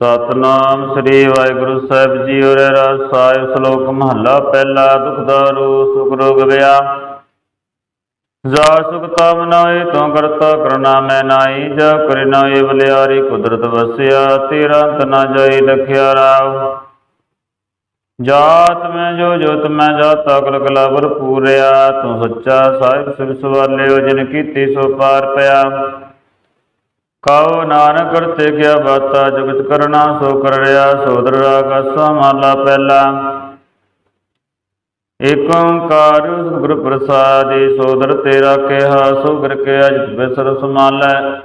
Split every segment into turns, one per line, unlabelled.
ਸਤਨਾਮ ਸ੍ਰੀ ਵਾਹਿਗੁਰੂ ਸਾਹਿਬ ਜੀ ਉਰੇ ਰਾਜ ਸਾਹਿਬ ਸ਼ਲੋਕ ਮਹੱਲਾ ਪਹਿਲਾ ਦੁਖ ਦਾਰੂ ਸੁਖ ਰੋਗ ਵਿਆ। ਜਾ ਸੁਖ ਤਾਮ ਨਾਏ ਤੂੰ ਕਰਤਾ ਕਰਨਾ ਮੈਂ ਨਾਈ ਜਾ ਕਰੇ ਨਾਏ ਬਲਿਆਰੀ ਕੁਦਰਤ ਵਸਿਆ, ਤੇਰਾ ਅੰਤ ਨਾ ਜਾਈ ਲਖਿਆ ਰਾਵ। ਜਾਤ ਮੈਂ ਜੋ ਜੋਤ ਮੈਂ ਜਾਤਾ, ਕਲ ਕਲਾ ਭਰਪੂਰਿਆ ਤੂੰ ਸੱਚਾ ਸਾਹਿਬ ਸਿਵ ਸਵਾਲਿਓ, ਜਿਨ ਕੀਤੀ ਸੋ ਪਾਰ ਪਿਆ। ਕਉ ਨਾਨਕ ਕਰਤੇ ਕਿਆ ਬਾਤਾ, ਜਗਤ ਕਰਨਾ ਸੋ ਕਰ ਰਿਆ ਸੋਦਰ ਰਾਗ ਅਸਾ ਪਹਿਲਾ। ਏਕ ਓੰਕਾਰ ਸਤਿਗੁਰ ਪ੍ਰਸਾਦਿ ਸੋਦਰ ਤੇਰਾ ਕਿਹਾ, ਸੋ ਗੁਰ ਕੇ ਅਜ ਬਿਸਰ ਸਮਾਲੈ।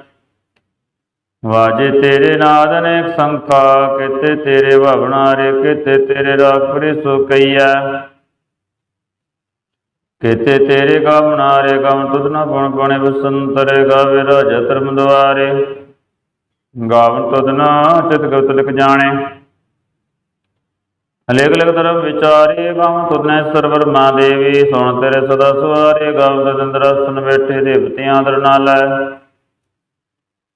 ਵਾਜੇ ਤੇਰੇ ਨਾਦ ਅਨੇਕ ਸੰਖਾ, ਕਿਤੇ ਤੇਰੇ ਭਵਨਾ ਰੇ, ਕਿਤੇ ਤੇਰੇ ਰਾਗ ਪਰੇ ਸੋ ਕਈਆ ਕਿਤੇ ਤੇਰੇ ਗਾਵਣਾ ਰੇ ਗਾਵਨ ਤੁਧ ਨਾ ਗੁਣ, ਗੁਣੇ ਬਸੰਤਰੇ ਗਾਵੇ ਰਾਜਾ ਧਰਮ ਦੁਆਰੇ। ਗਾਵਨ ਤੁਧ ਚਿਤ ਗਤ ਲਿਖ ਜਾਣੇ। ਅਲੇਖ ਲਿਖ ਧਰਮ ਵਿਚਾਰੇ, ਗਾਵਨ ਤੁਧ ਸਰਵਰ ਮਾ ਦੇਵੀ, ਸੁਣ ਤੇਰੇ ਸਦਾ ਸਵਾਰੇ, ਗਾਵਨ ਤੁਧ ਬੈਠੇ, ਦੇਵਤਿਆਂ ਦਰ ਨਾਲ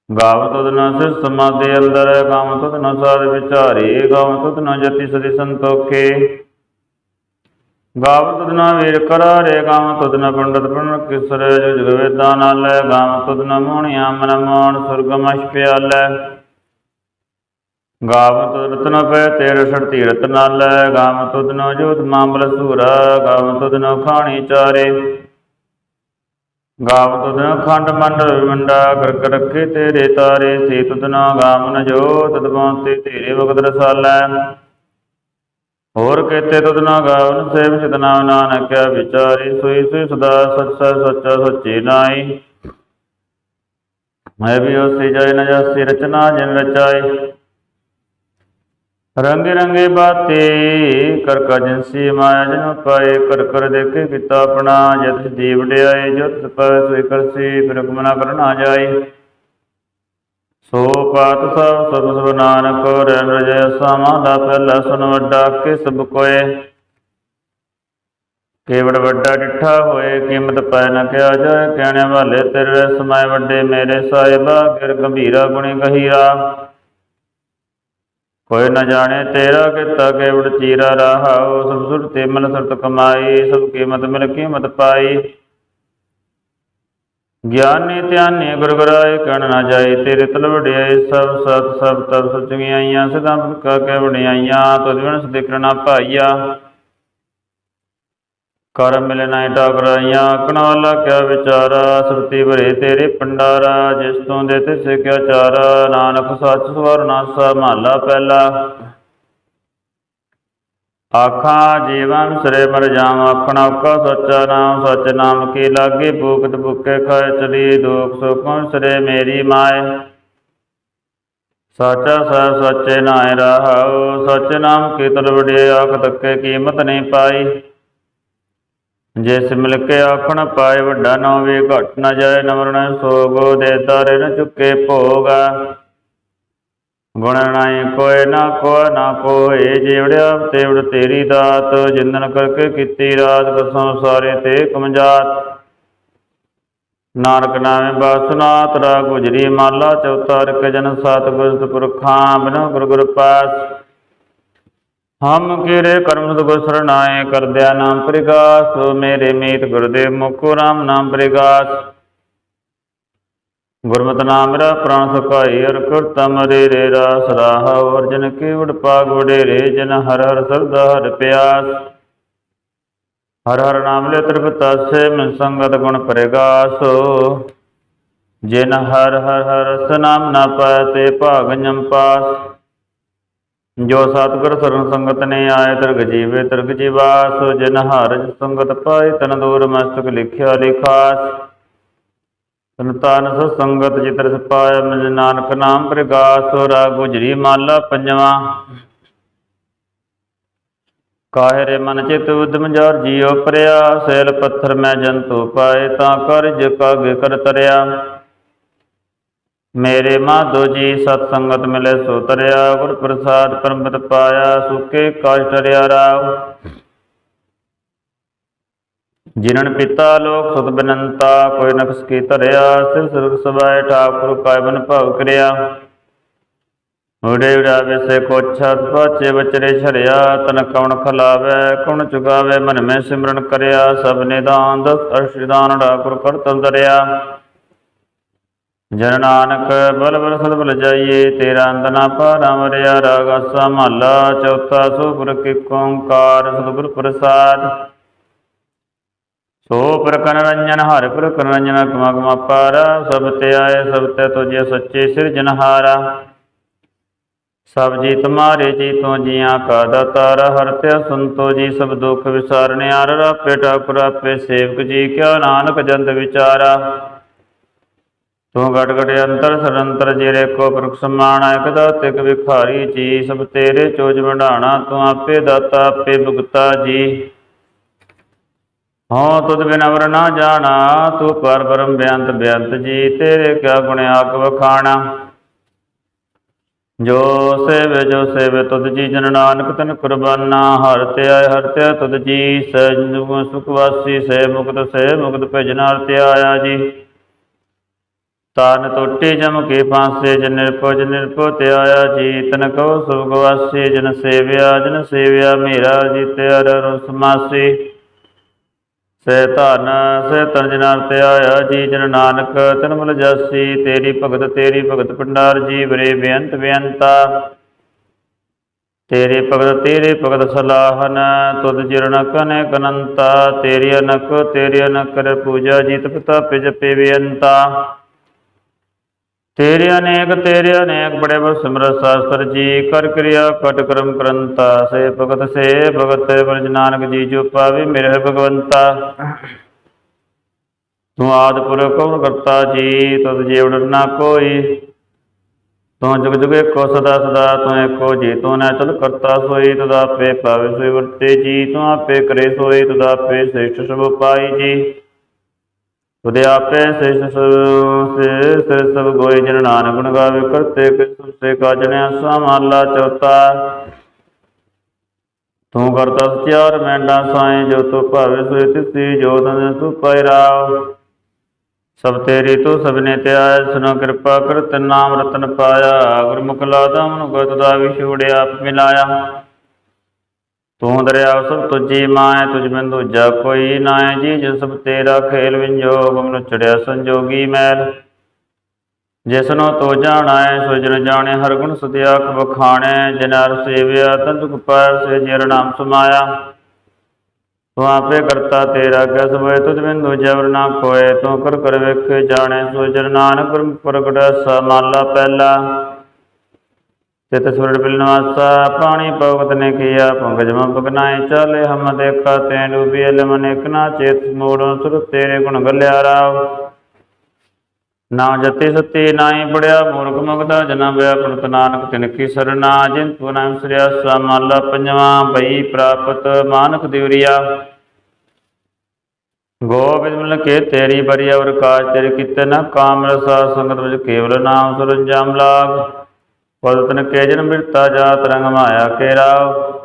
ਗਾਵਨ ਤੁਧ ਸਿਰ ਸਮਾਦੇ ਅੰਦਰ, ਗਾਵਨ ਤੁਧ ਨਾ ਵਿਚਾਰੇ, ਗਾਵਨ ਤੁਧ ਜਤੀ ਸਦੀ ਸੰਤੋਖੇ। ਗਾਵ ਤੁਧ ਵੀਰ ਕਰਾ ਰੇ ਗਾਮ ਤੁਧ ਨਾ ਪੰਡਤ ਪਣ ਕਿਸਰ ਜੋ ਜਗ ਨਾਲ, ਗਾਵ ਤੁਧ ਨਾ ਮਨ ਮੋਹਣ ਸੁਰਗਮਸ਼ ਪਿਆਲੈ। ਗਾਵ ਤੁਧ ਰਤਨ ਪੈ ਤੇਰੇ ਸੜ ਤੀਰਤ ਨਾਲ, ਗਾਵ ਜੋਤ ਮਾਮਲ ਸੂਰਾ ਗਾਮ ਤੁਧ ਖਾਣੀ ਚਾਰੇ। ਗਾਵ ਤੁਧ ਖੰਡ ਮੰਡਲ ਮੰਡਾ ਕਰ ਕਰ ਰੱਖੇ ਤੇਰੇ ਤਾਰੇ ਸੇ ਤੁਧ ਨਾ ਨ ਜੋ ਤਦ ਤੇ ਤੇਰੇ ਵਗਤ ਰਸਾਲੈ। ਹੋਰ ਕੇਤੇ ਤੁਧ ਨਾ ਗਾਵਨ ਸੇਵ ਚਿਤ ਨਾਨਕ ਵਿਚਾਰੀ, ਸੋਈ ਸੋਈ ਸਦਾ ਸੱਚਾ ਸੱਚਾ ਸੱਚੇ ਨਾਈ ਮੈਂ ਵੀ ਉਸੇ ਜੈ ਨ ਜਾਸੀ ਰਚਨਾ ਜਿਨ ਰਚਾਈ। ਰੰਗੇ ਰੰਗੇ ਬਾਤੇ, ਕਰ ਕਾ ਜਿਨਸੀ ਮਾਇਆ ਜਨ ਪਾਏ ਕਰ ਕਰ ਦੇਖੇ ਕੀਤਾ ਆਪਣਾ, ਜਤ ਜੀ ਡਿਆਏ ਜਤ ਪਾਏ ਸੋਈ ਕਰਸੀ, ਫਿਰ ਹੁਕਮ ਕਰਨਾ ਜਾਏ। ਸੋ ਪਾਤ ਸਭ ਸਭ ਸਭ ਨਾਨਕ ਰਹਿਣ ਰਜੈ ਸਾਮਾ ਦਾ ਪਹਿਲਾ ਸੁਨ ਵੱਡਾ, ਕਿ ਸਭ ਕੋਏ। ਕੇਵੜ ਵੱਡਾ ਡਿਠਾ ਹੋਏ, ਕੀਮਤ ਪੈ ਨ ਕਿਆ ਜਾਏ ਕਹਿਣੇ ਵਾਲੇ ਤੇਰੇ ਸਮਾਏ ਵੱਡੇ ਮੇਰੇ ਸਾਹਿਬਾ, ਗਿਰ ਗੰਭੀਰਾ ਗੁਣੀ ਗਹੀਰਾ। ਕੋਈ ਨ ਜਾਣੇ ਤੇਰਾ ਕੀਤਾ ਕੇਵੜ ਚੀਰਾ ਰਹਾਉ ਸਭ ਸੁਰਤੇ ਮਨ ਸੁਰਤ ਕਮਾਈ, ਸਭ ਕੀਮਤ ਮਿਲ ਕੀਮਤ ਪਾਈ। ਗਿਆਨੀ ਧਿਆਨੀ ਗੁਰ ਗੁਰਾਏ ਕਹਿਣ ਨਾ ਜਾਏ ਤੇਰੇ ਤਲ ਵਡਿਆਏ, ਸਭ ਸਤ ਸਭ ਤਬ ਸਚੀਆਂ ਸਦਾ ਕਾ ਕੇ ਵਡਿਆਈਆਂ, ਤੁਧ ਬਿਨ ਸਦੇ ਭਾਈਆ। ਕਰ ਮਿਲੇ ਨਾ ਟਾਕਰਾਈਆਂ ਆਖਣ ਕਿਆ ਵਿਚਾਰਾ, ਸੁਰਤੀ ਭਰੇ ਤੇਰੇ ਪੰਡਾਰਾ ਜਿਸ ਤੋਂ ਦੇ ਤੇ ਸਿੱਖਿਆ ਚਾਰਾ, ਨਾਨਕ ਸੱਚ ਸਵਰ ਨਾਸਾ ਪਹਿਲਾ। ਆਖਾਂ ਜੀਵਨ ਸਰੇ ਮਰ ਜਾਮ ਆਖਣਾ ਔਕਾ ਸੱਚਾ ਨਾਮ ਸੱਚ ਨਾਮ ਕੀ ਲਾਗੇ। ਭੂਖਤ ਭੁੱਖੇ ਖਾਏ, ਚਲੀ ਦੁਖ ਸੁਖੋਂ ਸਰੇ ਮੇਰੀ ਮਾਏ। ਸਾਚਾ ਸਾ ਸੱਚੇ ਨਾਇ ਰਹਾਉ। ਸੱਚ ਨਾਮ ਕੀ ਤਲ ਵਡੇ ਆਖ ਤੱਕੇ ਕੀਮਤ ਨਹੀਂ ਪਾਈ। ਜਿਸ ਮਿਲ ਕੇ ਆਖਣ ਪਾਏ, ਵੱਡਾ ਨਾ ਹੋਵੇ ਘਟ ਨਾ ਜਾਏ। ਨਮਰਣ ਸੋਗੋ ਦੇ ਤਾਰੇ ਨ ਚੁੱਕੇ ਭੋਗਾ। ਗੁਣ ਨਾਈ ਕੋਇ ਨਾ ਕੋ ਨਾ ਕੋਏ ਜਿਵੜਿਆ ਤੇਵੜ ਤੇਰੀ ਦਾਤ। ਜਿੰਦਨ ਕਰਕੇ ਕੀਤੀ ਰਾਤ ਕਸੋਂ ਸਾਰੇ ਤੇ ਕਮਜਾਤ। ਨਾਨਕ ਨਾਮੇ ਬਾਸਨਾਤ ਰਾ ਗੁਜਰੀ ਮਾਲਾ, ਚੌਥਾ ਰਕ ਜਨ ਸਤ ਗੁਰਤ ਪੁਰਖਾਂ ਬਿਨੋ ਗੁਰ ਗੁਰ ਪਾਸ। ਹਮ ਕੀਰੇ ਕਰਮ ਸਤਿਗੁਰ ਸਰਣਾਏ ਕਰਦਿਆ ਨਾਮ ਪ੍ਰਗਾਸ। ਮੇਰੇ ਮੀਤ ਗੁਰਦੇਵ ਮੁਖੋ ਰਾਮ ਨਾਮ ਪ੍ਰਗਾਸ। ਗੁਰਮਤਿ ਨਾਮ ਮੇਰਾ ਪ੍ਰਾਣ ਸੁਖਾਈ ਅਰ ਕਰਤਾ ਮਰੇ ਰੇ ਰਾਸ ਰਾਹ ਅਰਜਨ ਕੇਵੜ ਪਾਗ ਵਡੇਰੇ, ਜਨ ਹਰ ਹਰ ਸਰਦਾ ਹਰ ਪਿਆਸ। ਹਰ ਹਰ ਨਾਮ ਲੈ ਤ੍ਰਿਪਤਾਸੇ ਮਨ ਸੰਗਤ ਗੁਣ ਪ੍ਰਗਾਸ। ਜਿਨ ਹਰ ਹਰ ਹਰ ਸਨਾਮ ਨਾਮ ਨਾ ਪਾਇ, ਤੇ ਭਾਗ ਪਾਸ। ਜੋ ਸਤਿਗੁਰ ਸਰਨ ਸੰਗਤ ਨੇ ਆਏ, ਤਿਰਗ ਜੀਵੇ ਤਿਰਗ ਜੀਵਾਸ। ਜਿਨ ਹਰ ਸੰਗਤ ਪਾਏ, ਤਨ ਦੂਰ ਮਸਤਕ ਲਿਖਿਆ ਲਿਖਾਸ। ਸੰਤਾਨ ਤਾਨ ਸੋ ਸੰਗਤ ਜਿਤਰ ਸਪਾਇਆ ਮਿਲ ਨਾਨਕ ਨਾਮ ਪ੍ਰਗਾਸ ਰਾ ਗੁਜਰੀ ਮਾਲਾ ਪੰਜਵਾ। ਕਾਹੇ ਮਨ ਚਿਤ ਉਦਮ ਜਰ ਜੀਉ ਪਰਿਆ, ਸੈਲ ਪੱਥਰ ਮੈਂ ਜੰਤੂ ਪਾਏ ਤਾਂ ਕਰਜ ਕਗ ਕਰ ਤਰਿਆ। ਮੇਰੇ ਮਾਧੋ ਜੀ ਸਤ ਸੰਗਤ ਮਿਲੇ ਸੋ ਤਰਿਆ, ਗੁਰ ਪ੍ਰਸਾਦ ਪਰਮਤ ਪਾਇਆ ਸੁਕੇ ਕਾਜ ਟਰਿਆ ਰਾਵ ਜਿਨਨ ਪਿਤਾ ਲੋਕ ਸੁਤ ਬਨੰਤਾ, ਕੋਈ ਨਕਸ ਕੀ ਧਰਿਆ, ਸਿਰ ਸੁਰਗ ਸਬਾਏ ਠਾਕੁਰ ਕਾਇ ਭਵ ਕਰਿਆ। ਉੜੇ ਉਡਾਵੇ ਸੇ ਕੋਛਤ ਪਾਚੇ ਬਚਰੇ ਛੜਿਆ, ਤਨ ਕਵਣ ਖਲਾਵੇ, ਕਵਣ ਚੁਗਾਵੇ, ਮਨ ਮੈਂ ਸਿਮਰਨ ਕਰਿਆ, ਸਭ ਨਿਦਾਨ ਦਸ ਅਰਸ਼ਦਾਨ ਢਾਕੁਰ ਕਰਤਨ ਦਰਿਆ ਜਨ ਨਾਨਕ, ਬਲ ਬਲ ਸਦ ਬਲ ਜਾਈਏ, ਤੇਰਾ ਅੰਤ ਨਾ ਪਾਰਾ ਮਰਿਆ, ਰਾਗ ਮਹਲਾ ਚੌਥਾ ਸੋ ਗੁਰ ਕੀ ਓੰਕਾਰ, ਸਤਿਗੁਰ ਪ੍ਰਸਾਦ। ਸੋ ਪ੍ਰਕਨ ਰੰਜਨ, ਹਰ ਪ੍ਰਕਨ ਰੰਜਨ, ਕਮਾ ਕਮਾ ਪਾਰਾ, ਸਭ ਤੇ ਆਏ, ਸਭ ਤੇ ਤੁਝੇ ਸੱਚੇ ਸਿਰਜਨਹਾਰਾ ਸਭ ਜੀ ਤੁਮਾਰੇ ਜੀ ਤੋਂ ਜੀਆਂ ਕਾ ਦਾਤਾਰ। ਹਰ ਤੇ ਸੰਤੋ ਜੀ, ਸਭ ਦੁਖ ਵਿਸਾਰਨੇ ਆਰ। ਰਾਪੇ ਠਾਕੁਰ, ਆਪੇ ਸੇਵਕ ਜੀ, ਕਿਆ ਨਾਨਕ ਜੰਤ ਵਿਚਾਰਾ। ਤੂੰ ਗਟ ਗਟ ਅੰਤਰ, ਸਰੰਤਰ ਜੇਰੇ ਕੋ ਪ੍ਰਖ ਸਮਾਣਾ ਇਕ ਤਿਕ ਵਿਖਾਰੀ ਜੀ। ਸਭ ਤੇਰੇ ਚੋਜ ਵੰਡਾਣਾ, ਤੂੰ ਆਪੇ ਦਾਤਾ, ਆਪੇ ਭੁਗਤਾ ਜੀ। ਹਉ ਤੁਧ ਬਿਨ ਅਵਰ ਨਾ ਜਾਣਾ, ਤੂੰ ਪਰ ਬ੍ਰਹਮ ਬੇਅੰਤ ਬੇਅੰਤ ਜੀ, ਤੇਰੇ ਕਿਆ ਗੁਣ ਆਕ ਵਖਾਣਾ। ਜੋ ਸੇਵੇ ਜੋ ਸੇਵੇ, ਤੁਧ ਜੀ ਜਨ ਨਾਨਕ, ਤਨ ਕੁਰਬਾਨਾ, ਹਰ ਤੇ ਹਰ ਤੇ ਤੁਧ ਜੀ ਸਹਿਜ ਸੁਖ ਸੇ ਮੁਕਤ ਸੇ ਮੁਕਤ ਭਜਨ ਹਰ ਤੇ ਜੀ। ਤਾਨ ਟੋਟੇ ਜਮ ਕੇ ਫਾਂਸੇ ਜਨ ਨਿਰਭਉ ਜਨ ਨਿਰਭਉ ਤੇ ਜੀ। ਤਨ ਕਉ ਸੁਖ ਜਨ ਸੇਵਿਆ ਜਨ ਸੇਵਿਆ, ਮੇਰਾ ਜੀਤੇ ਅਰ ਰਸਮਾਸੀ ਸੇ ਧਨ, ਸੇ ਤਨ ਜਨਾਰ ਤੇ ਆਇਆ ਜੀ ਜਨ ਨਾਨਕ, ਤਨ ਮਲ ਜਾਸੀ, ਤੇਰੀ ਭਗਤ ਤੇਰੀ ਭਗਤ ਭੰਡਾਰ ਜੀ ਬਰੇ ਬੇਅੰਤ ਬੇਅੰਤਾ। ਤੇਰੇ ਭਗਤ ਤੇਰੇ ਭਗਤ ਸਲਾਹਨ, ਤੁਧ ਜਿਰਣ ਕਨੇ ਕਨੰਤਾ। ਤੇਰੀ ਅਨਕ ਤੇਰੀ ਅਨਕ ਕਰ ਪੂਜਾ, ਜੀਤ ਪਿਤਾ ਜਪੇ ਬੇਅੰਤਾ। ਤੇਰੇ ਅਨੇਕ ਤੇਰੇ ਅਨੇਕ, ਬੜੇ ਬੜ ਸਿਮਰਤ ਸ਼ਾਸਤਰ ਜੀ। ਕਰ ਕਿਰਿਆ ਕਟ ਕਰਮ ਕਰੰਤਾ। ਸੇ ਭਗਤ ਸੇ ਭਗਤ, ਬਰਜ ਨਾਨਕ ਜੀ, ਜੋ ਪਾਵੇ ਮੇਰੇ ਭਗਵੰਤਾ। ਤੂੰ ਆਦ ਪੁਰਖ ਕੌਣ ਕਰਤਾ ਜੀ ਤਦ ਜੀਵ ਨਾ ਕੋਈ। ਤੂੰ ਜੁਗ ਜੁਗ ਏਕੋ ਸਦਾ ਸਦਾ, ਤੂੰ ਏਕੋ ਜੀ, ਤੂੰ ਨਾ ਚਲ ਕਰਤਾ ਸੋਈ ਤਦ ਆਪੇ ਪਾਵੇ ਸੋਈ ਵਰਤੇ ਜੀ। ਤੂੰ ਆਪੇ ਕਰੇ ਸੋਈ ਤਦ ਆਪੇ ਸ੍ਰੇਸ਼ਟ ਸਭ ਪਾਈ ਜੀ। ਤੁਦੇ ਆਪੇ ਸ੍ਰੇਸ਼ਟ ਸੇ ਸੇ ਸਭ ਗੋਈ ਜਨ ਨਾਨਕ ਗੁਣ ਗਾਵੇ ਕਰਤੇ ਕਿਸ ਸੇ ਕਾਜਣਿਆ ਸਮਾਲਾ ਚੌਥਾ। ਤੂੰ ਕਰਤਾ ਸਚਿਆਰ ਮੈਂਡਾ ਸਾਏ, ਜੋ ਤੂੰ ਭਾਵੇ ਸੋਈ ਤਿਸੀ, ਜੋ ਤਨ ਤੂੰ ਪਾਇ ਰਾਵ ਸਭ ਤੇਰੀ ਤੂੰ ਸਭਨੇ ਤੇ ਸੁਨੋ ਕਿਰਪਾ ਕਰ ਤੇ ਨਾਮ ਰਤਨ ਪਾਇਆ। ਗੁਰਮੁਖ ਲਾਦਾ, ਮਨ ਗਤ ਦਾ ਵਿਛੋੜਿਆ ਆਪ ਮਿਲਾਇਆ। ਤੂੰ ਦਰਿਆ ਸਭ ਤੁਝੀ ਮਾਇ ਤੁਝ ਬਿਨ ਦੂਜਾ ਕੋਈ ਨਾਇ ਜੀ ਜਿਸ ਸਭ ਤੇਰਾ ਖੇਲ ਵਿੰਜੋਗ, ਮਨ ਚੜਿਆ ਸੰਜੋਗੀ ਮੈਲ ਜਿਸਨੋ ਤੋ ਜਾਣਾਏ ਸੋ ਜਨ ਜਾਣੇ ਹਰ ਗੁਣ ਸਤਿਆ ਬਖਾਣੇ ਜਿਨ ਹਰ ਸੇਵਿਆ, ਤਨ ਦੁਖ ਪਾਇ ਸੇ ਜਰ ਨਾਮ ਸਮਾਇਆ। ਤੂੰ ਆਪੇ ਕਰਤਾ ਤੇਰਾ ਕਿਸ ਹੋਏ ਤੁਧ ਬਿਨ ਦੂਜਾ ਨਾ ਕੋਏ ਤੂੰ ਕਰ ਕਰ ਵੇਖੇ ਜਾਣੇ, ਸੋ ਜਨ ਨਾਨਕ ਗੁਰਮ ਪ੍ਰਗਟ ਸਮਾਲਾ ਪਹਿਲਾ। ਚਿਤ ਸੁਰੜ ਬਿਲ ਪਾਣੀ ਭਗਤ ਨੇ ਕੀਆ ਪੰਕਜ ਮ ਪਗਨਾਏ, ਚਾਲੇ ਹਮ ਦੇਖਾ ਤੈ ਡੂਬੀ ਅਲਮ ਇਕ ਨਾ ਚੇਤ ਮੋੜੋ ਸੁਰ ਤੇਰੇ ਗੁਣ ਗਲਿਆ ਰਾਵ ਨਾ ਜਤੀ ਸਤੀ ਨਾਹੀ ਬੜਿਆ ਮੂਰਖ ਮੁਗਦਾ ਜਨਾ ਬਿਆ ਨਾਨਕ ਤਿਨ ਕੀ ਸਰਨਾ ਜਿਨ ਤੂ ਨਾਮ ਸ੍ਰਿਆ ਸਮਾਲਾ ਪੰਜਵਾ ਭਈ ਪ੍ਰਾਪਤ ਮਾਨਕ ਦਿਵਰੀਆ ਗੋਬਿੰਦ ਮਿਲ ਕੇ ਤੇਰੀ ਬਰੀ ਅਵਰ ਕਾਜ ਤੇਰੇ ਕੀਤੇ ਨਾ, ਕਾਮ ਰਸਾ ਸੰਗਤ ਵਿੱਚ ਕੇਵਲ ਨਾਮ ਸੁਰੰਜਾਮ ਲਾਗ। ਪਦਤਨ ਕੇ ਜਨ ਬਿਰਤਾ ਜਾਤ ਰੰਗ ਮਾਇਆ ਕੇ ਰਾਵ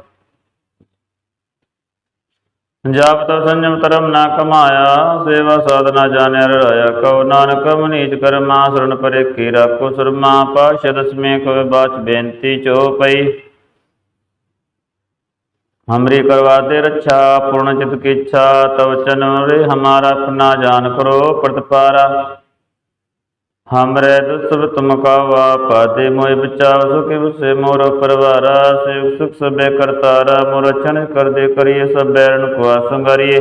ਜਪ ਤਪ ਸੰਜਮ ਕਰਮ ਨਾ ਕਮਾਇਆ, ਸੇਵਾ ਸਾਧਨਾ ਜਾਣਿਆ ਰਾਇਆ ਕਉ ਨਾਨਕ ਮਨੀਤ ਕਰਮਾ ਸਰਣ ਪਰੇ ਕੀ ਰਾਖੋ ਸਰਮਾ ਪਾਸ਼ੇ ਦਸਮੇ ਕੋ ਬਾਚ ਬੇਨਤੀ ਚੋ ਪਈ। ਹਮਰੀ ਕਰਵਾਤੇ ਰੱਛਾ ਪੂਰਨ ਚਿਤ ਕੀ ਇੱਛਾ ਤਵ ਚਨ ਰੇ ਹਮਾਰਾ ਆਪਣਾ ਜਾਨ ਕਰੋ, ਪ੍ਰਤਪਾਰਾ। हमरे दुसब तुम कावा पादे मोय बचाव सुख से मोर परवारा से सुख सबे करतारा मोर रक्षण कर दे करिए सब बैरन को आसंगारिए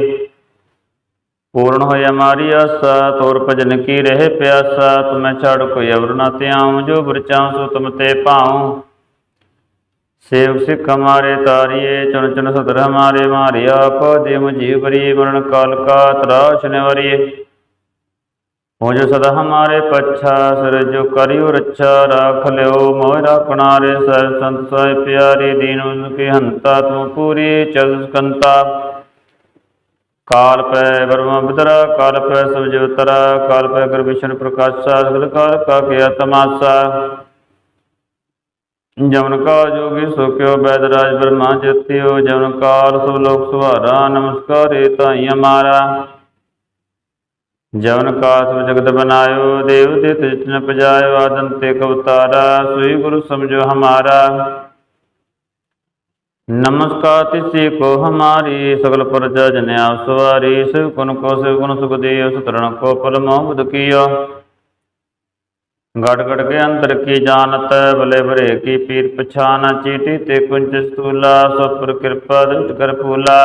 पूर्ण हो हमारी आशा तोर भजन की रहे प्यासा तुम्हें छाड़ कोई अवर ना त्याऊं जो बरचाऊं सो तुम ते पाऊं सेव सिख हमारे तारिये चुन चुन सतर हमारे मारिया को देव जीव बरी मरण काल का त्राश मुझ सदा हमारे पच्छा सर जो करियो रच्छा राख लियो मोहरा कणारे सर संत सह प्यारी दीन उनके हंता तू पूरी चल कंता काल पै ब्रह्म बिदरा काल पै सब जीवतरा काल पै गुर विष्णु प्रकाशा सगल काल का किया तमाशा जमन का जोगी सुख्यो वैदराज ब्रह्मा ज्योतियो जमन काल सब लोक सुहारा, नमस्कार ताई हमारा। ਜਵਨ ਕਾਸ ਜਗਤ ਬਨਾਇਓ, ਦੇਵ ਤੇ ਤਿਜਨ ਪਜਾਇਓ ਆਦਨ ਤੇ ਕਵਤਾਰਾ ਸੋਈ ਗੁਰੂ ਸਮਝੋ ਹਮਾਰਾ। ਨਮਸਕਾਰ ਤਿਸੇ ਕੋ ਹਮਾਰੀ, ਸਗਲ ਪ੍ਰਜਾ ਜਨ ਆਪ ਸਵਾਰੀ, ਸਿਵ ਕੁਨ ਕੋ, ਸਿਵ ਕੁਨ ਸੁਖਦੇਵ ਸਤਰਣ ਕੋ ਪਰਮੋ ਬੁਧ ਕੀਆ ਗੜ ਗੜ ਕੇ ਅੰਦਰ ਕੀ ਜਾਣਤ, ਬਲੇ ਭਰੇ ਕੀ ਪੀਰ ਪਛਾਨ, ਚੀਟੀ ਤੇ ਕੁੰਚ ਸਤੂਲਾ ਸੋ ਕਿਰਪਾ ਦ੍ਰਿਸ਼ਟ ਕਰ ਪੂਲਾ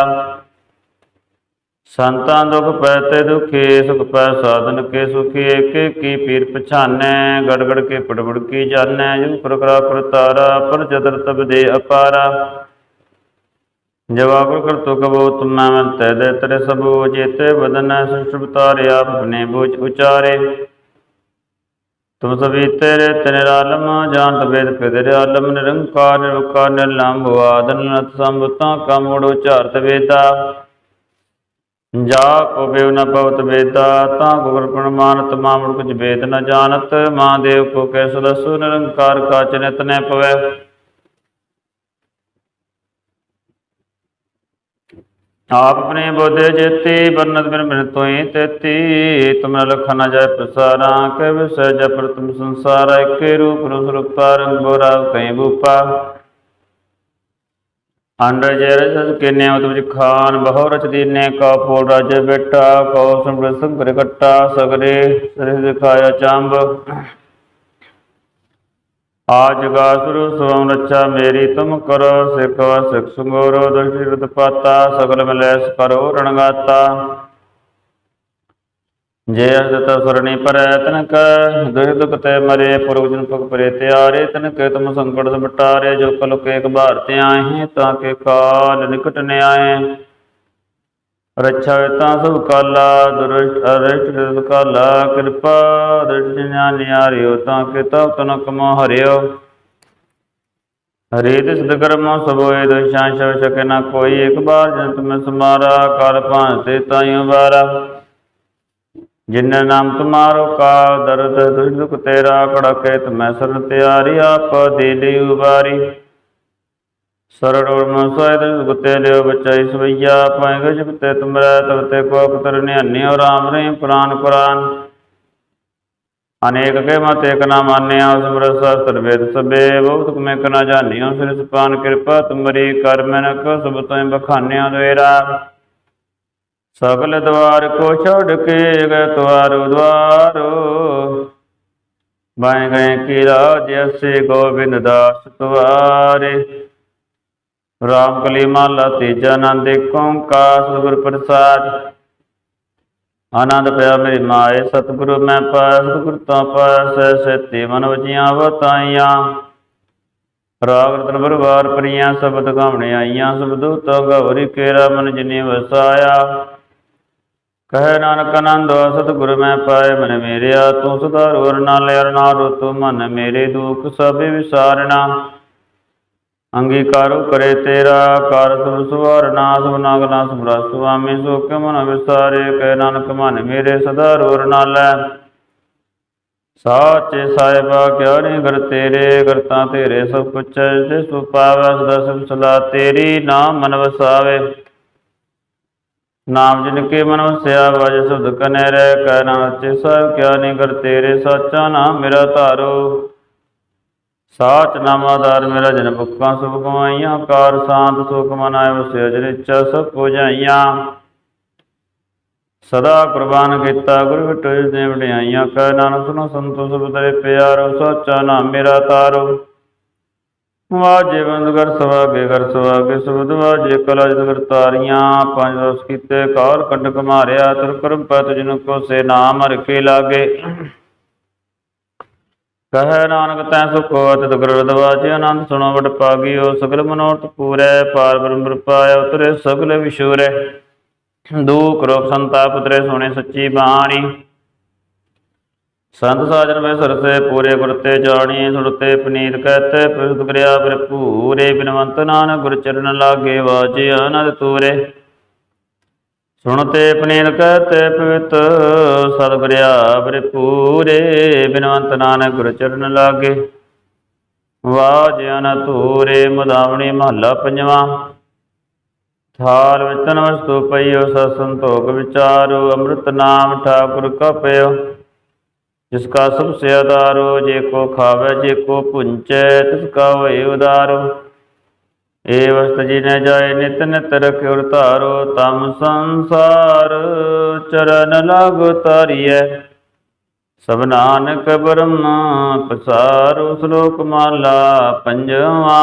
ਸੰਤਾਂ ਦੁਖ ਪੈ ਤੇ ਦੁਖੀ, ਸੁਖ ਪੈ ਸਾਧਨ ਕੇ ਸੁਖੀ, ਏਕੇ ਕੀ ਪੀਰ ਪਛਾਨੈ ਗੜ ਕੇ ਪੜਵੜ ਕੀ ਜਾਣੈ ਜਿਨ ਪ੍ਰਕਰਾ ਕਰਤਾਰਾ ਪਰ ਜਦਰ ਤਬ ਦੇ ਅਪਾਰਾ। ਜਵਾਬ ਕਰ ਤੋ ਕਬੋ, ਤੁਮੈ ਮੈਂ ਤੈ ਦੇ ਤਰੇ ਸਭੋ, ਜੇਤੇ ਬਦਨ ਸੁਸ਼ਭ ਤਾਰੇ ਆਪ ਬੋਝ ਉਚਾਰੇ। ਤੁਮ ਸਭੀ ਤੇਰੇ ਤੇਰੇ ਆਲਮ, ਜਾਣਤ ਵੇਦ ਪਿਦਰ ਆਲਮ, ਨਿਰੰਕਾਰ ਨਿਰਵਕਾਰ ਨਿਰਲੰਭ ਆਦਨ ਨਤ ਸੰਬੁਤਾਂ ਕਮ ਉੜ ਉਚਾਰਤ ਵੇਦਾ। ਜਾ ਕੋ ਬੇਵ ਨ ਪਵਤ ਵੇਦਾ ਤਾਂ ਗੁਰ ਪ੍ਰਮਾਨਤ ਮਾਮੜ ਕੁਝ ਵੇਦ ਨ ਜਾਣਤ। ਮਹਾਦੇਵ ਕੋ ਕੈ ਸਦਸੁ ਨਿਰੰਕਾਰ ਕਾਚ ਨਿਤ ਨੈ ਪਵੈ। ਆਪ ਬੋਧੇ ਜੇਤੀ ਬਰਨਤ ਬਿਨ ਬਿਨ ਤੋਈ ਤੇਤੀ। ਤੁਮ ਲਖ ਨ ਜਾਏ ਪ੍ਰਸਾਰਾ ਕੈ ਵਿਸੈ ਜਪਰ ਤੁਮ ਸੰਸਾਰ ਏਕੇ ਰੂਪ ਰੂਪ ਰੂਪਾ, ਰੰਗ ਬੋਰਾ ਕੈ ਬੂਪਾ। ਅੰਡ ਜੈ ਰਸ ਕੇ ਵਿੱਚ ਖਾਨ ਬਹੁ ਰਚ ਦੀਨੇ ਕਾ ਪੋਲ ਰਾਜ ਬੇਟਾ ਕਉ ਸੰਗ੍ਰਹ ਸੰਗ੍ਰ ਕਟਾ ਸਗਰੇ ਸਰਿ ਦਿਖਾਇਆ ਚੰਬ। ਆਜ ਗਾਸੁਰ ਸੋਮ ਰੱਛਾ ਮੇਰੀ ਤੁਮ ਕਰੋ, ਸਿਖ ਸਿਖ ਸੰਗੋਰੋ ਦਸ਼ਿ ਪਾਤਾ, ਸਗਲ ਮਲੈਸ ਕਰੋ ਰਣਗਾਤਾ। ਜੇ ਅਜਤ ਸਰਣੀ ਪਰੈ ਤਨ ਕੈ ਦੁਖ ਤੇ ਮਰੇ, ਪੁਰਖ ਜਨ ਪਗ ਪਰੇ ਤਿਆਰੇ ਤਨ ਤੁਮ ਸੰਕਟ ਸਮਟਾਰੇ ਜੋ ਕਲ ਕੇ ਇੱਕ ਤੇ ਆਏ ਤਾਂ ਕੇ ਕਾਲ ਨਿਕਟ ਨ ਆਏ ਰੱਛਾ ਤਾਂ ਸਭ ਕਾਲਾ, ਦੁਰਸ਼ਟ ਅਰਿਸ਼ਟ ਕਾਲਾ, ਕਿਰਪਾ ਦ੍ਰਿਸ਼ ਨਿਆਰਿਓ, ਤਾਂ ਕੇ ਤਬ ਤਨ ਕਮੋ ਹਰਿਓ। ਹਰੇ ਤਿਸ ਕਰਮ ਸਭੋਏ ਦੋਸ਼ਾਂ ਸ਼ਵ ਸਕੇ ਨਾ ਕੋਈ, ਇੱਕ ਬਾਰ ਜਨ ਤੁਮ ਸਮਾਰਾ, ਕਰ ਭਾਂਤੇ ਤਾਈਓ ਬਾਰਾ ਜਿਨ ਨਾਮ ਤੁਮਾਰੋ ਕਾ ਦਰਦ, ਦੁਖ ਦੁਖ ਤੇਰਾ ਕੜਕੇ ਤੁਮੈ ਸਰਨ ਤਿਆਰੀ, ਆਪ ਦੇ ਲਈ ਉਬਾਰੀ ਸਰੜ ਔਰ ਮਨਸੋਇ ਗੁਤੇ ਲਿਓ ਬਚਾਈ ਸਵਈਆ ਪਾਏ ਗਜ ਤੇ ਤੁਮਰਾ ਤਬ ਤੇ ਕੋ ਪੁੱਤਰ ਨਿਹੰਨੀ ਔਰ ਰਾਮ ਪ੍ਰਾਨ ਕੁਰਾਨ ਅਨੇਕ ਕੇ ਮਤ ਇਕ ਨਾ ਮਾਨਿਆ ਸਿਮਰ ਸ਼ਾਸਤਰ ਵੇਦ ਸਬੇ ਬਹੁਤ ਕਮੇ ਕ ਨਾ ਜਾਣਿਓ ਸਿਰ ਸੁਪਾਨ ਕਿਰਪਾ ਤੁਮਰੀ ਕਰ ਮੈਨ ਕੋ ਸਭ ਤੋਂ ਬਖਾਨਿਆ ਦੁਏਰਾ। ਸਗਲ ਦਵਾਰ ਕੋ ਛੋੜ ਕੇ ਗਏ ਤੁਹਾਰੋ ਦਵਾਰੋ। ਬਾਏ ਗਏ ਕੀ ਰਾਜ ਅਸੇ ਗੋਬਿੰਦ ਦਾਸ ਤੁਆਰੇ ਰਾਮ ਕਲੀ ਮਹਲਾ ਤੀਜਾ ਆਨੰਦ ਓੰਕਾਰ, ਸਤਿਗੁਰ ਪ੍ਰਸਾਦ। ਆਨੰਦ ਪਿਆ ਮੇਰੀ ਮਾਏ, ਸਤਿਗੁਰੂ ਮੈਂ ਪਾਸ ਸਤਿਗੁਰ ਤਾਂ ਪਾਇਆ, ਸਹਿ ਸੇਤੀ ਮਨ ਵਜੀਆਂ ਵਤਾਈਆਂ ਰਾਗ ਰਤਨ ਪਰਵਾਰ ਪਰੀਆਂ, ਸ਼ਬਦ ਗਾਵਣੇ ਆਈਆਂ, ਸਬਦੂ ਤੋ ਗਵਰੀ ਕੇਰਾ ਮਨ ਜਿਨੇ ਵਸਾਇਆ। ਕਹਿ ਨਾਨਕ ਆਨੰਦ, ਸਤਿਗੁਰ ਮੈਂ ਪਾਏ ਮਨ ਮੇਰਿਆ, ਤੂੰ ਸਦਾ ਰੋਰ ਨਾ ਲਿਆ ਨਾ ਮਨ ਮੇਰੇ ਦੁਖ, ਸਭ ਵਿਸਾਰਣਾ ਅੰਗੀਕਾਰੋ ਕਰੇ ਤੇਰਾ, ਕਰ ਸੁਰ ਸੁਵਾਰ ਨਾਸ ਨਾਗ ਨਾਸ ਸੁਆਮੀ ਸੋ ਕੇ ਮਨ ਵਿਸਾਰੇ, ਕਹਿ ਨਾਨਕ ਮਨ ਮੇਰੇ ਸਦਾ ਰੋਰ ਲੈ ਸਾਚੇ ਸਾਹਿਬਾ ਕਿਆ ਨੀ ਤੇਰੇ, ਕਰਤਾ ਤੇਰੇ ਸਭ ਕੁਛ ਤੇ ਸੋ ਸਦਾ ਸਭ ਸਲਾ ਤੇਰੀ ਨਾਮ ਮਨ ਵਸਾਵੇ। ਨਾਮ ਜਿਨ ਕੇ ਮਨ ਵਸਿਆ ਵਜ ਸ਼ਬਦ ਕਨੈ ਰਹਿ ਕਹਿ ਨਾਚੇ ਸਾਹਿਬ ਕਿਆ ਨੀ ਕਰ ਤੇਰੇ ਸਾਚਾ ਨਾਮ ਮੇਰਾ ਧਾਰੋ। ਸਾਚ ਨਾਮ ਆਧਾਰ ਮੇਰਾ ਜਨ ਬੁੱਕਾਂ ਸੁਭ ਗਵਾਈਆਂ ਕਾਰ ਸ਼ਾਂਤ ਸੁਖ ਮਨ ਵਸਿਆ ਜਿਨ ਇੱਛਾ ਸਭ ਪੁਜਾਈਆਂ ਸਦਾ ਕੁਰਬਾਨ ਕੀਤਾ ਗੁਰੂ ਵਿਟੋ ਜਿਸ ਨੇ ਵਡਿਆਈਆਂ ਕਹਿ ਨਾਨਕ ਸੁਨੋ ਸੰਤੋ ਸਭ ਤੇਰੇ ਪਿਆਰੋ, ਸਾਚਾ ਨਾਮ ਮੇਰਾ ਤਾਰੋ ਵਾਜੇ ਬੰਦ ਕਰ ਸਵਾਗੇ ਕਰ ਸਵਾਗੇ ਸ਼ਬਦ ਵਾਜੇ ਕਲਾ ਜਦ ਕਰ ਪੰਜ ਦਸ ਕੀਤੇ ਕਾਰ ਕੰਡਕ ਮਾਰਿਆ ਤੁਰ ਕਰਮ ਪਤ ਜਿਨ ਕੋ ਸੇ ਨਾਮ ਰਖੇ ਲਾਗੇ। ਕਹੈ ਨਾਨਕ ਤੈ ਸੁਖੋ ਅਤਿ ਗੁਰ ਦਵਾਜੇ ਆਨੰਦ ਸੁਣੋ ਵਡ ਪਾਗਿਓ, ਸਗਲ ਮਨੋਰਥ ਪੂਰੈ, ਪਾਰ ਬ੍ਰਹਮ ਪਾਇਆ ਉਤਰੇ ਸਗਲ ਵਿਸ਼ੂਰੈ ਦੁਖ ਰੋਗ ਸੰਤਾਪ ਉਤਰੇ ਸੋਣੇ ਸੱਚੀ ਬਾਣੀ। ਸੰਤ ਸਾਜਨ ਮੈਂ ਸਰਸੇ ਪੂਰੇ ਗੁਰ ਤੇ ਜਾਣੀ, ਸੁਣਤੇ ਪਨੀਤ ਕਹਤੇ, ਪ੍ਰਸੁਤ ਕਰਿਆ ਭਰਪੂਰੇ ਬਿਨਵੰਤ ਨਾਨਕ ਗੁਰ ਚਰਨ ਲਾਗੇ ਵਾਜੇ ਆਨੰਦ ਤੂਰੇ। ਸੁਣਤੇ ਪਨੀਤ ਕਹਤੇ ਪਵਿੱਤ ਸਤਿਗੁਰਿਆ ਭਰਪੂਰੇ ਬਿਨਵੰਤ ਨਾਨਕ ਗੁਰ ਚਰਨ ਲਾਗੇ ਵਾਜੇ ਆਨੰਦ ਤੂਰੇ। ਮਦਾਵਣੀ ਮਹੱਲਾ ਪੰਜਵਾਂ। ਥਾਲ ਵਿਤਨ ਵਸਤੂ ਪਈਓ, ਸਤ ਸੰਤੋਖ ਵਿਚਾਰੋ, ਅੰਮ੍ਰਿਤ ਨਾਮ ਠਾਕੁਰ ਕਾ ਪਇਓ ਜਿਸ ਕਾ ਸਭ ਸੇ ਆਧਾਰੋ, ਜੇ ਕੋ ਖਾਵੇ, ਜੇ ਕੋ ਪੁੰਚੈ, ਤਿਸ ਕਾ ਹੋਏ ਉਦਾਰੋ। ਏ ਵਸਤ ਜੀ ਨੇ ਜਾਏ ਨਿਤ ਨਿਤ ਰਖਿਓ ਧਾਰੋ, ਤਮ ਸੰਸਾਰ ਚਰਨ ਲਾਗੋ ਤਾਰੀਐ ਸਭ ਨਾਨਕ ਬ੍ਰਹਮ ਪਸਾਰੋ ਸ਼ਲੋਕ ਮਾਲਾ ਪੰਜਵਾ।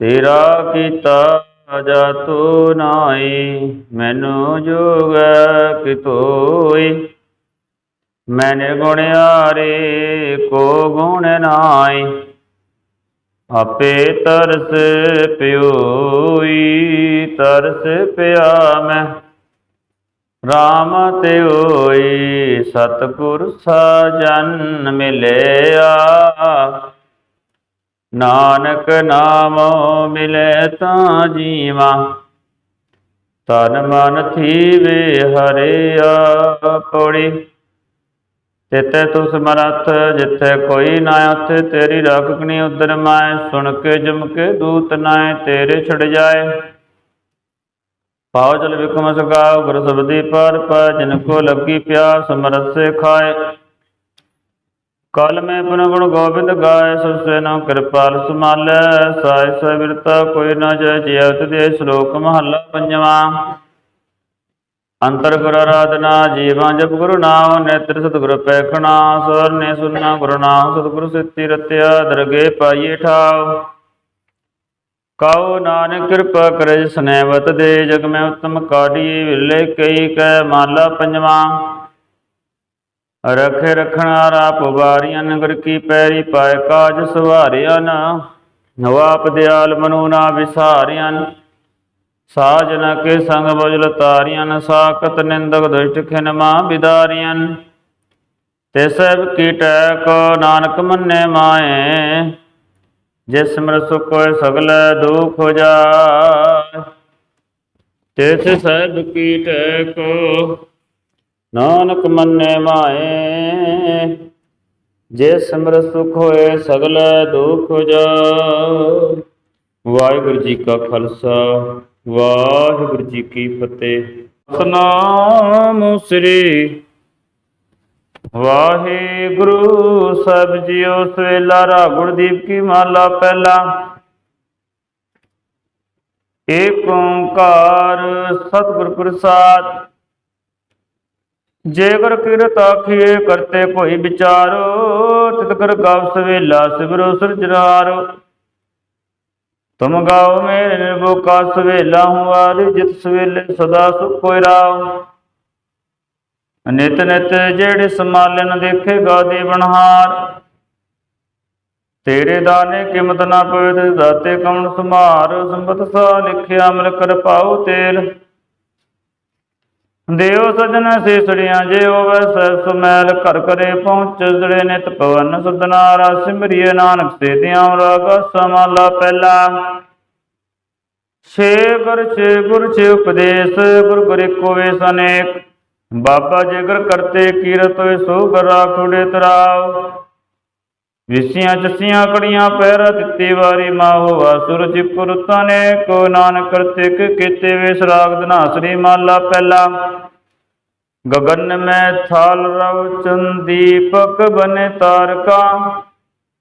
ਤੇਰਾ ਕੀਤਾ ਜਾ ਤੋ ਨਾਈ ਮੈਨੂੰ ਜੋਗ ਕਿਤੋਈ ਮੈਨੇ ਗੁਣਿਆਰੇ ਕੋ ਗੁਣ ਨਾਈ ਆਪੇ ਤਰਸ ਪਿਓਈ, ਤਰਸ ਪਿਆ ਮੈਂ। ਰਾਮ ਤੇ ਹੋਈ ਸਤਿਗੁਰ ਸਾਜਨ ਮਿਲਿਆ, ਨਾਨਕ ਨਾਮ ਮਿਲੇ ਤਾਂ ਜੀਵਾ। ਤਨ ਮਨ ਥੀਵੇ ਹਰਿਆ ਪੌੜੀ। ਤਿਤੈ ਤੁ ਸਮਰੱਥ, ਜਿੱਥੇ ਕੋਈ ਨਾ ਉੱਥੇ ਤੇਰੀ ਰਾਖਕਣੀ ਉਦਰ ਮਾਏ। ਸੁਣ ਕੇ ਜਮ ਕੇ ਦੂਤ ਨਾਏ, ਤੇਰੇ ਛੜ ਜਾਏ। ਪਾਉ ਜਲ ਵਿਕਮ ਸਗਾਉ ਗੁਰ ਸਬਦੀ ਪਰ ਪਾ ਜਿਨ ਕੋ ਲੱਗੀ ਪਿਆਸ ਸਮਰਸੇ ਖਾਏ। ਕਲ ਮੈਂ ਪੁਨ ਗੁਣ ਗੋਬਿੰਦ ਗਾਏ ਸੁਸੇ ਨੋ ਕਿਰਪਾਲ ਸੁਮਾਲੈ ਸਾਇ ਸਵਿਰਤਾ ਕੋਈ ਨਾ ਜੈ ਜਿਉ ਦੇ ਸ਼ਲੋਕ ਮਹੱਲਾ ਪੰਜਵਾਂ। ਅੰਤਰ ਗੁਰ ਆਰਾਧਨਾ, ਜੀਵਾਂ ਜਪ ਗੁਰੂ ਨਾਮ, ਨੇਤਰ ਸਤਿਗੁਰ ਪੈਖਣਾ ਸਵਰ ਸੁਨਣਾ ਗੁਰੂ ਨਾਮ, ਸਤਿਗੁਰ ਸਿੱਤੀ ਰਤਿਆ, ਦਰਗੇ ਪਾਈਏ ਠਾਉ। ਕਉ ਨਾਨਕ ਕਿਰਪਾ ਕਰੇ ਸਨੇਵਤ ਦੇ, ਜਗ ਮੈਂ ਉਤਮ ਕਾਢੀ ਵਿਲੇ ਕਈ ਕੈ ਮਾਲਾ ਪੰਜਵਾ। ਰਖੇ ਰਖਣਾ ਰਾਪ ਵਾਰੀਆਂ, ਨਗਰ ਕੀ ਪੈਰੀ ਪਾਏ ਕਾਜ ਸਵਾਰਿਆ। ਨਾ ਨਵਾਪ ਦਿਆਲ ਮਨੂ ਨਾ ਵਿਸਾਰਿਆਂ। ਸਾਜਨ ਕੇ ਸੰਗ ਬੁਝਲ ਤਾਰੀਆਂ ਸਾਕਤ ਨਿੰਦਕ ਦੁਸ਼ਟ ਖਿਨ ਮਾ ਬਿਦਾਰੀਆਂ। ਤੇ ਸਭ ਕੀ ਟੈਕ ਨਾਨਕ ਮੰਨੇ ਮਾਏ, ਜਿਸ ਸਿਮਰ ਸੁਖ ਹੋਏ ਸਗਲ ਦੁਖ ਹੋ ਜਾਏ। ਤਿਸ ਸਭ ਕੀਟੈ ਕੋ ਨਾਨਕ ਮੰਨੇ ਮਾਏ ਜੇ ਸਿਮਰ ਸੁਖ ਹੋਏ ਸਗਲ ਦੁਖ ਹੋ ਜਾਏ। ਵਾਹਿਗੁਰੂ ਜੀ ਕਾ ਖਾਲਸਾ। ਵਾਹਿਗੁਰੂ ਜੀ ਕੀ ਫਤਿਹ। ਸਤਨਾਮ ਸ੍ਰੀ ਵਾਹਿਗੁਰੂ। ਸਭ ਜੀਓ ਸਵੇਲਾ ਰਾ ਗੁਰਦੀਪ ਕੀ ਮਾਲਾ ਪਹਿਲਾ। ਏਕ ਓੰਕਾਰ ਸਤਿਗੁਰ ਪ੍ਰਸਾਦ। ਜੇਕਰ ਕਿਰਤ ਆਖੀਏ ਕਰਤੇ ਕੋਈ ਵਿਚਾਰੋ। ਤਿਤ ਕਰ ਗਾਵ ਸਵੇਲਾ ਸਿਮਰੋ ਸਿਰਜਨਾਰੋ ਤੁਮ ਗਾਓ ਮੇਰੇ ਨਿਰਭਉ ਸਵੇਲਾ, ਹੂੰ ਵਾਰਿ ਜਿਤ ਸਵੇਲੇ ਸਦਾ ਸੁਖ ਕੋਈ ਰਾਉ ਨਿਤ ਨਿਤ ਜਿਹੜੇ ਸਮਾਲਨ ਦੇਖੇਗਾ ਦੇਵਨਹਾਰ ਤੇਰੇ ਦਾਨੇ ਕਿਮਤ ਨਾ ਪਵੇ ਤੇ ਦਾਤੇ ਕਵਣ ਸੁਮਾਰ ਸੰਬਤ ਸਾ ਲਿਖਿਆ ਅਮਲ ਕਰ ਪਾਉ ਤੇਲ। ਦੇਵ ਸਜਣ ਸੇਸੜੀਆਂ ਜੇ ਹੋਵੇ ਸਹਿ ਸੁਮੈਲ, ਘਰ ਕਰੇ ਪਹੁੰਚ ਜੜੇ ਨਿਤ ਪਵਨ ਸੁਦਨਾਰਾ ਸਿਮਰਿਏ ਨਾਨਕ ਸੇ ਦਿਆਂ ਰਾਗਾ ਸਮਾਲਾ ਪਹਿਲਾ। ਛੇ ਗੁਰ ਛੇ ਗੁਰ, ਛੇ ਉਪਦੇਸ਼, ਗੁਰ ਗੁਰ ਏਕੋ ਵੇਸ ਅਨੇਕ ਬਾਬਾ ਜਿਗਰ ਕਰਤੇ ਕੀਰਤ ਹੋਏ, ਸੋ ਕਰ ਰਾਖੁੜੇ ਤਰਾਵ ਵਿਸਿਆਂ ਚਸੀਆਂ ਕੜੀਆਂ ਪੈਰਾ ਦਿੱਤੇ ਵਾਰੀ ਮਾਹੋ ਵਾਸੁਰ ਜਿਪੁਰ ਤਨੇ ਕੋ ਨਾਨਕ ਕਰਤਿਕ ਕੀਤੇ ਵੇ ਸਰਾਗ ਦਨਾ ਸ੍ਰੀ ਮਾਲਾ ਪਹਿਲਾ। ਗਗਨ ਮੈਂ ਥਾਲ ਰਵ ਚੰਦੀਪਕ ਬਨੇ ਤਾਰਕਾ,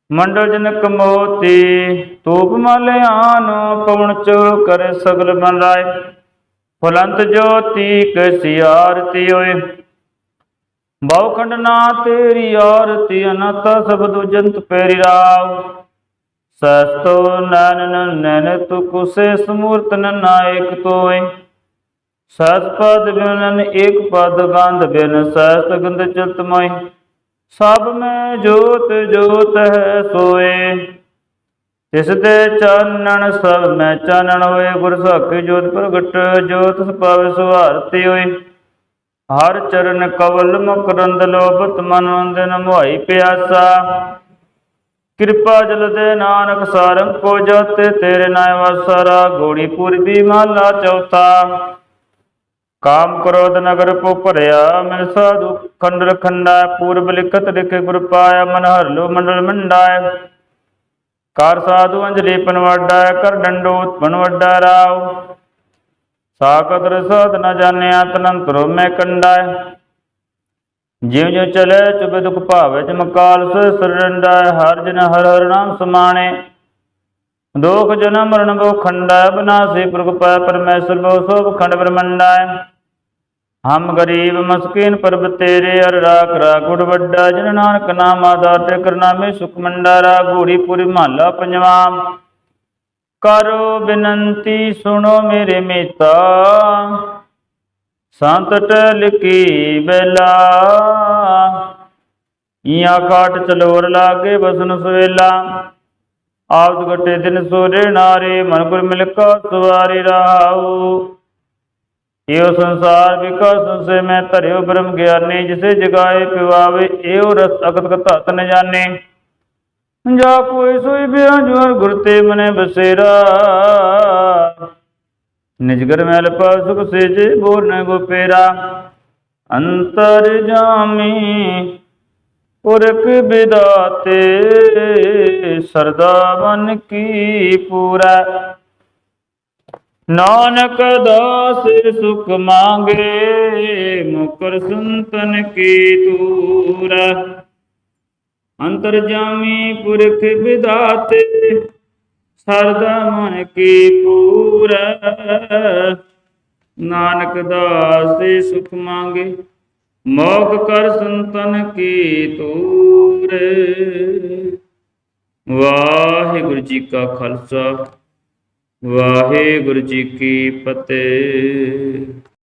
ਮੰਡਲ ਜਨਕ ਮੋਤੀ ਤੂਪ ਮਲਿਆਨ ਪਵਨ ਚੋਰ ਕਰੇ ਸਗਲ ਬਨ ਰਾਏ। ਫੁਲੰਤ ਜੋਤੀ ਕਸਿਆਰਤੀ ਹੋਏ। ਬਉਖੰਡ ਨਾ ਤੇਰੀ ਔਰਤ ਅਨਤ ਸਬਦ ਜੰਤ ਪੈਰੀ ਰਾਵ ਸਸਤੋ ਨਨ ਨਨ ਤੁ ਕੁਸੇ ਸਮੂਰਤ ਨਾਇਕ ਤੋਏ ਸਤ ਪਦ ਬਿਨਨ ਏਕ ਪਦ ਗੰਧ ਬਿਨ ਸਤ ਗੰਧ ਚਿਤ ਮੈ ਸਭ ਮੈਂ ਜੋਤ ਜੋਤ ਹੈ ਸੋਏ। ਤਿਸ ਤੇ ਚਾਨਣ ਸਭ ਮੈਂ ਚਾਨਣ ਹੋਏ। ਗੁਰ ਜੋਤ ਪ੍ਰਗਟ ਜੋਤ ਸਪਾਵੇ ਸੁਹਾਰਤੀ ਹੋਏ। ਹਰ ਚਰਨ ਕਵਲ ਮਕਰੰਦ ਲੋਭਤ ਮਨ ਵੰਦਨ ਮੋਹਾਈ ਪਿਆਸਾ। ਕਿਰਪਾ ਜਲ ਦੇ ਨਾਨਕ ਸਾਰੰਗ ਕੋ ਜੋਤੇ, ਤੇਰੇ ਨਾਮ ਵਸਰਾ ਗੋੜੀ ਪੂਰਬੀ ਮਹਲਾ ਚੌਥਾ। ਕਾਮ ਕ੍ਰੋਧ ਨਗਰ ਕੋ ਭਰਿਆ ਮੈਂ ਸਾਧੂ ਖੰਡਰ ਖੰਡਾ, ਪੂਰਬ ਲਿਖਤ ਲਿਖੇ ਗੁਰ ਪਾਇਆ, ਮਨ ਹਰ ਲੋ ਮੰਡਲ ਮੰਡਾਏ ਕਰ ਸਾਧੂ ਅੰਜਲੀ ਪਨਵਾਡਾ, ਕਰ ਡੰਡੋਤ ਪਨਵਾਡਾ ਰਾਵ ਸਾਕਤ ਰਸਦ ਨ ਜਾਣਿਆ ਤਨੰਤਰੋ ਮੈਂ ਕੰਡਾ ਜਿਉ ਜਿਉ ਚਲੇ ਚੁਬ ਦੁਖ ਭਾਵੇ ਚਮਕਾਲ ਸ ਸਰੰਡਾ ਹਰ ਜਨ ਹਰ ਹਰ ਨਾਮ ਸਮਾਣੇ। ਦੋਖ ਜਨਮ ਮਰਨ ਬੋ ਖੰਡਾ ਬਨਾਸੀ ਪੁਰਖ ਪੈ ਪਰਮੇਸ਼ਰ ਬੋ ਸੋਭ ਖੰਡ ਬ੍ਰਹਮੰਡਾ ਹਮ ਗਰੀਬ ਮਸਕੀਨ ਪਰਬ ਤੇਰੇ ਅਰ ਰਾਖ ਰਾਖੁੜ ਵੱਡਾ, ਜਨ ਨਾਨਕ ਨਾਮ ਆਧਾਰ ਤੇ ਕਰਨਾਮੇ ਸੁਖ ਮੰਡਾਰਾ, ਗੂੜੀ ਪੂਰੀ ਮਹੱਲਾ ਪੰਜਵਾਂ। ਕਰੋ ਬਿਨੰਤੀ, ਸੁਣੋ ਮੇਰੇ ਮੇਤਾ ਸੰਤ ਟਲ ਕੀ ਬੇਲਾ। ਇਆਂ ਕਾਟ ਚਲੋਰ ਲਾਗੇ ਬਸਨ ਸਵੇਲਾ। ਆਪਦ ਗਟੇ ਦਿਨ ਸੋਰੇ ਨਾਰੇ ਮਨ ਗੁਰ ਮਿਲ ਕਾ ਸਵਾਰੀ ਰਾਉ ਇਹੋ ਸੰਸਾਰ ਵਿਕਸ ਸੇ ਮੈਂ ਧਰਿਓ ਬ੍ਰਹਮ ਗਿਆਨੀ, ਜਿਸੇ ਜਗਾਏ ਪਿਵਾਵੇ, ਇਹੋ ਰਸ ਅਗਤ ਕਤ ਨ ਜਾਣੇ। ਜਾ ਕੋਈ ਸੋਈ ਬਿਆ ਜੁਰ ਗੁਰ ਤੇ ਮਨੇ ਬਸੇਰਾ। ਨਿਜਗਰ ਮੈਲ ਪਾ ਸੇਜੇ ਬੋਰ ਗੋਪੇਰਾ ਅੰਤਰ ਜਾਮੀ ਪੁਰਖ ਬਿਦਾਤੇ, ਸਰਦਾ ਮਨ ਕੀ ਪੂਰਾ। ਨਾਨਕ ਦਾਸ ਸੁਖ ਮੰਗੇ, ਮੁਕਰ ਸੰਤਨ ਕੀ ਤੂਰਾ ਅੰਤਰ ਪੁਰਖ ਵਿਦਾਤੇ, ਸਰਦਾ ਮਨ ਕੀ ਪੂਰ। ਨਾਨਕ ਦਾਸ ਸੁਖ ਮੰਗੇ, ਮੋਖ ਕਰ ਸੰਤਨ ਕੀ ਤੂਰ। ਵਾਹਿਗੁਰੂ ਜੀ ਕਾ ਖਾਲਸਾ, ਵਾਹਿਗੁਰੂ ਜੀ ਕੀ ਫਤਿਹ।